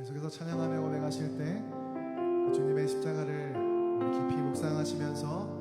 계속해서 찬양하며 고백하실 때 주님의 십자가를 깊이 묵상하시면서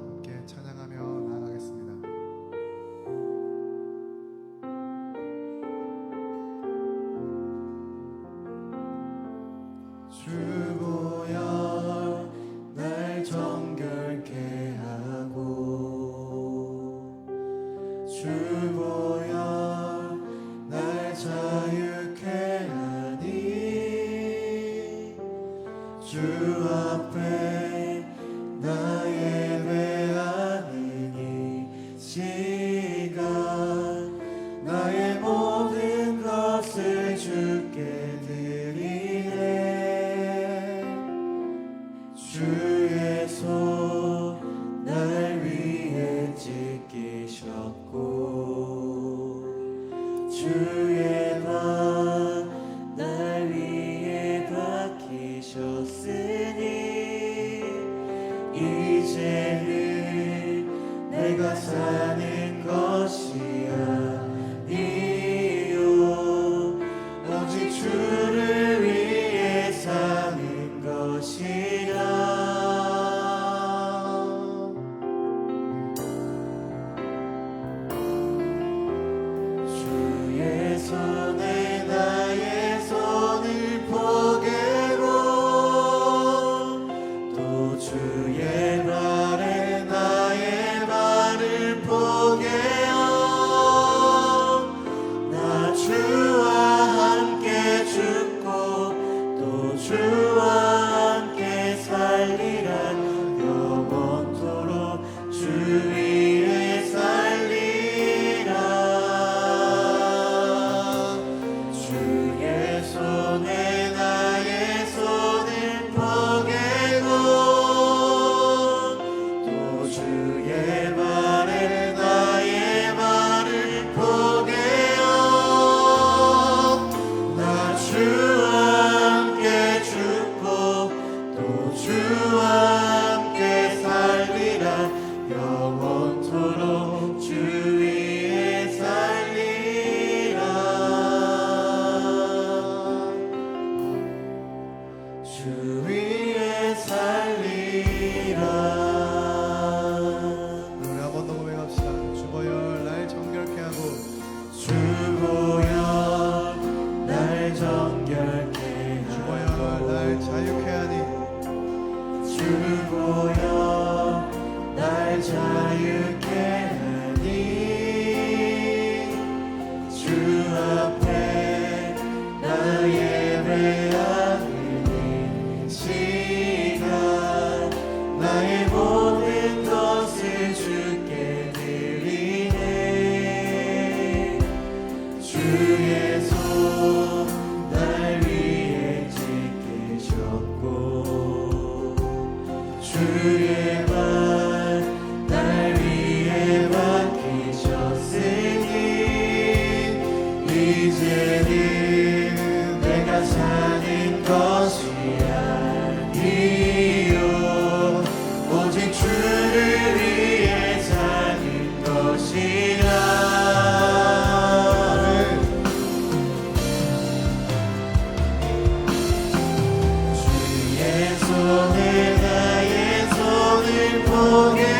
Lord.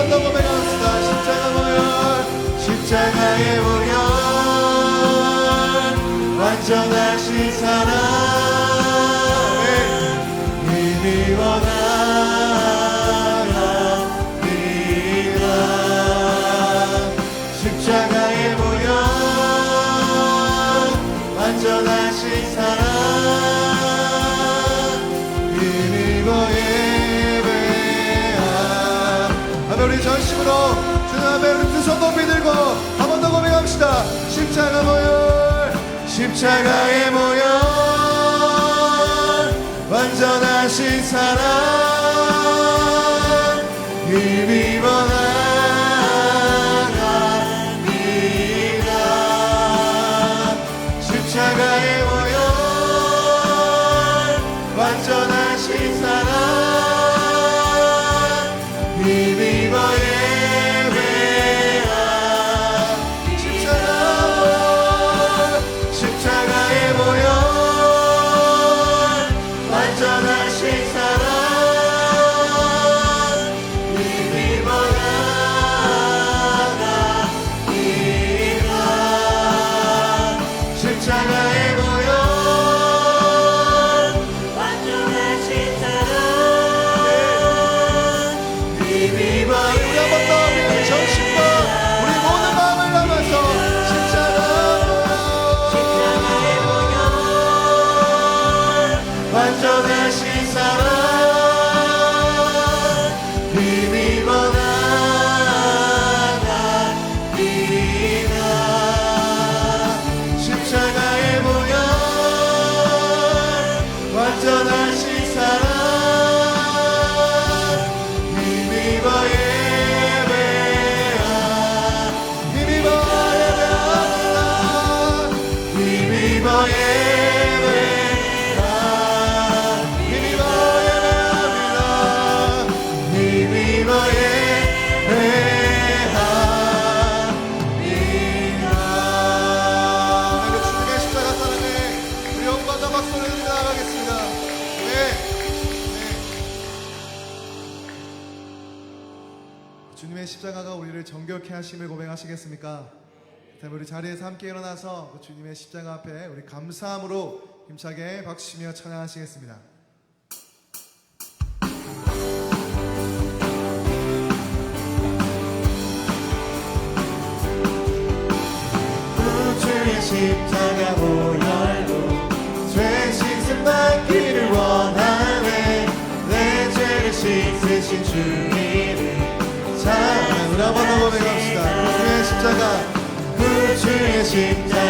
어떤 고백을 합시다. 십자가 보혈 십자가의 보혈. 완전하신 사랑. 십자가에 모여 완전하신 사랑. 주님의 십자가가 우리를 정결케 하심을 고백하시겠습니까? 그다음 우리 자리에서 함께 일어나서 그 주님의 십자가 앞에 우리 감사함으로 힘차게 박수치며 찬양하시겠습니다. 그 십자가 보혈로 죄 씻음 받기를 원하네 내 죄를 씻으신 주 그 주의 심장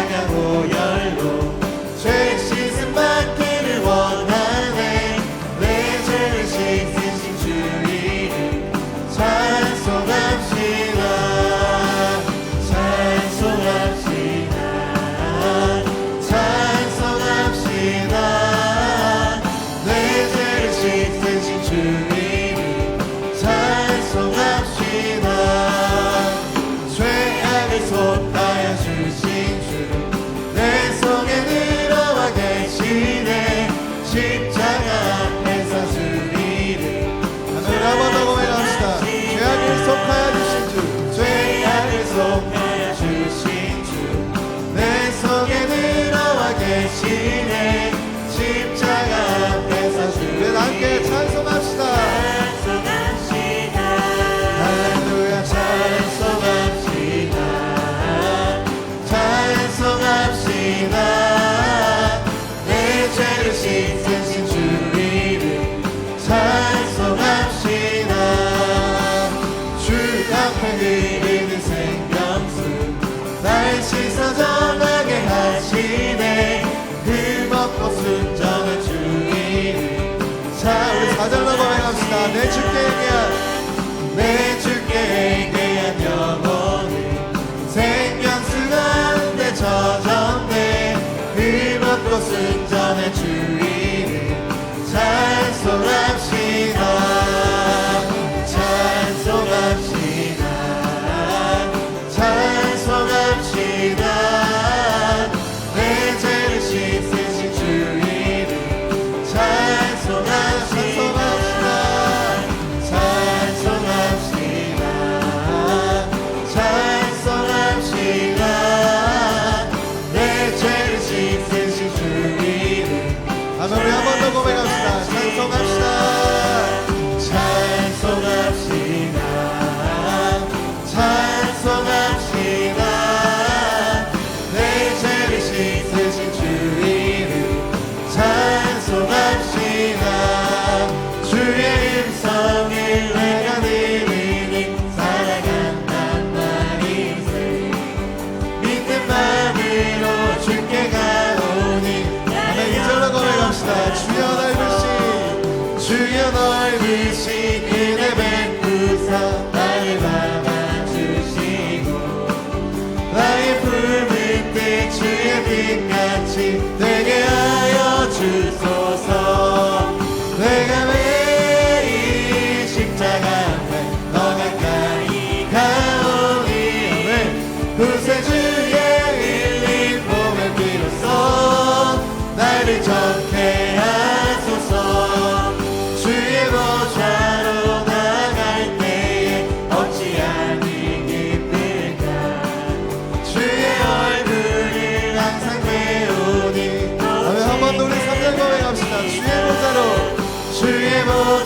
주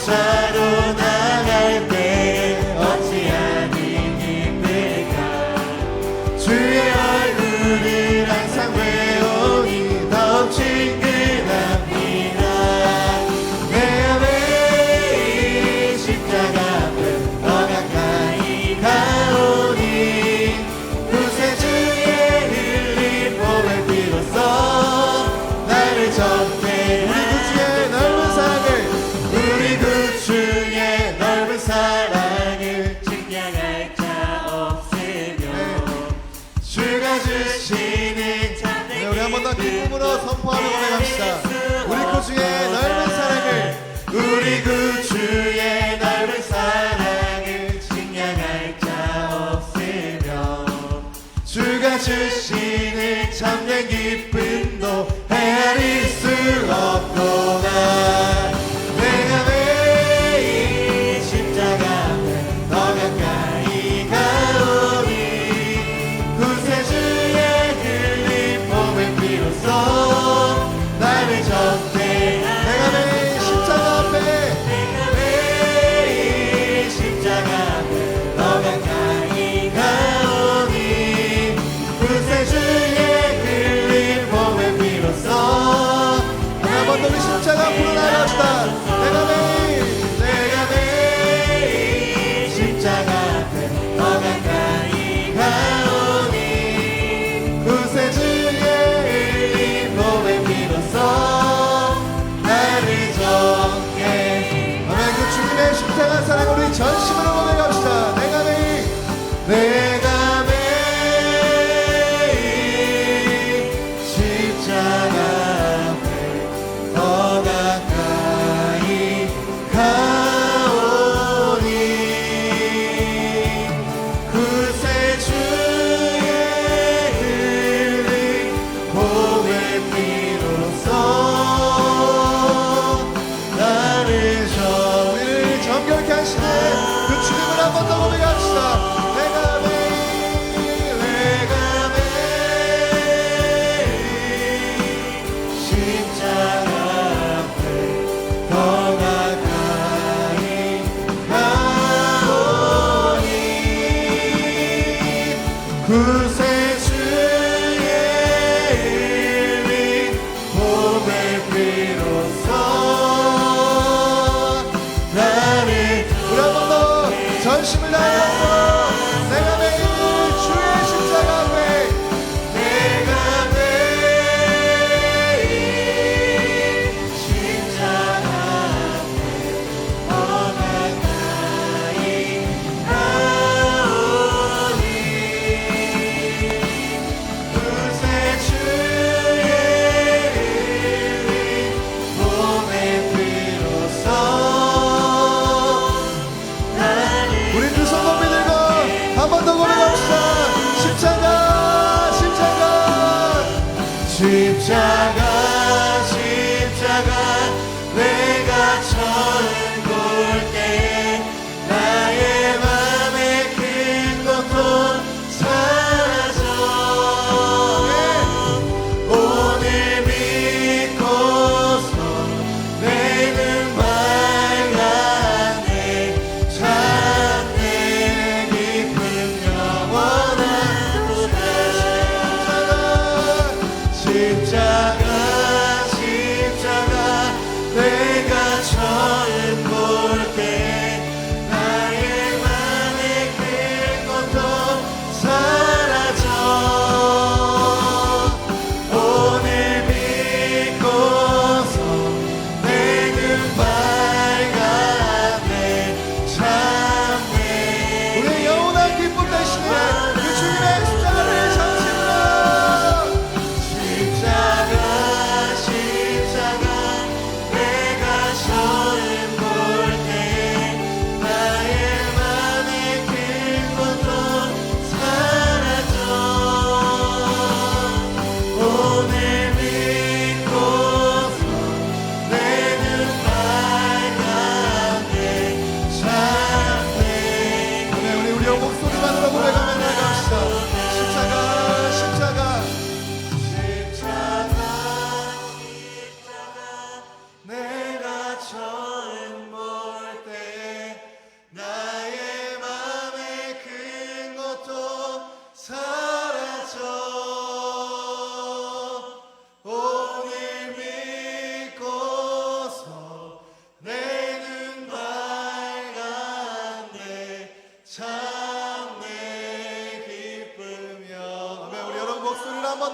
주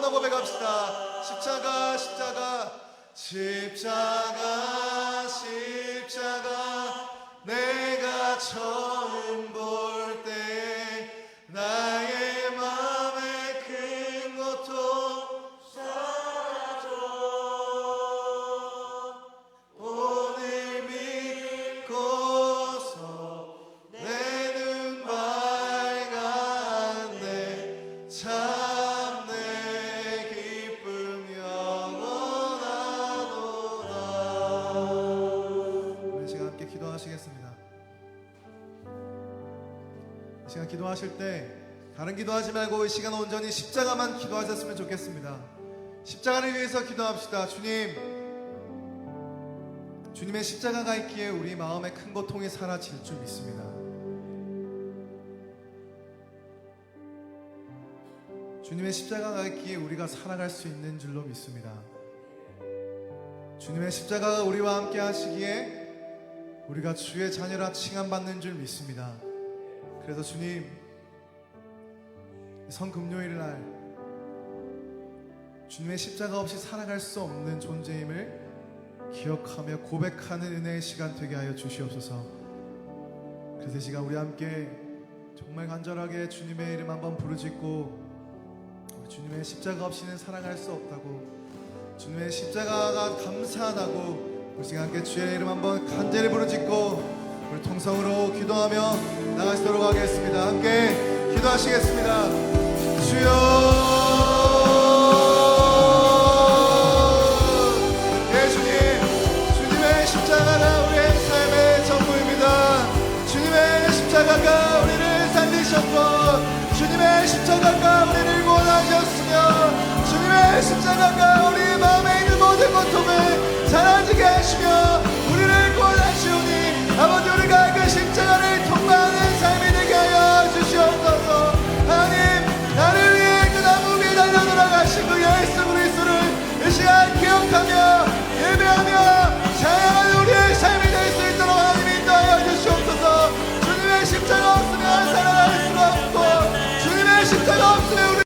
번더 고백합시다. 십자가, 십자가, 십자가, 십자가. 내가 처음 기도하시겠습니다. 이 시간 기도하실 때 다른 기도하지 말고 이 시간 온전히 십자가만 기도하셨으면 좋겠습니다. 십자가를 위해서 기도합시다. 주님, 주님의 십자가가 있기에 우리 마음의 큰 고통이 사라질 줄 믿습니다. 주님의 십자가가 있기에 우리가 살아갈 수 있는 줄로 믿습니다. 주님의 십자가가 우리와 함께 하시기에 우리가 주의 자녀라 칭함받는 줄 믿습니다. 그래서 주님, 성금요일 날 주님의 십자가 없이 살아갈 수 없는 존재임을 기억하며 고백하는 은혜의 시간 되게 하여 주시옵소서. 그래서 이 시간 우리 함께 정말 간절하게 주님의 이름 한번 부르짖고 주님의 십자가 없이는 살아갈 수 없다고 주님의 십자가가 감사하다고 우리 시간 함께 주의 이름 한번 간절히 부르짖고 우리 통성으로 기도하며 나가시도록 하겠습니다. 함께 기도하시겠습니다. 주여 십자가가 우리를 살리셨고 주님의 십자가가 우리를 구원하셨으며 주님의 십자가가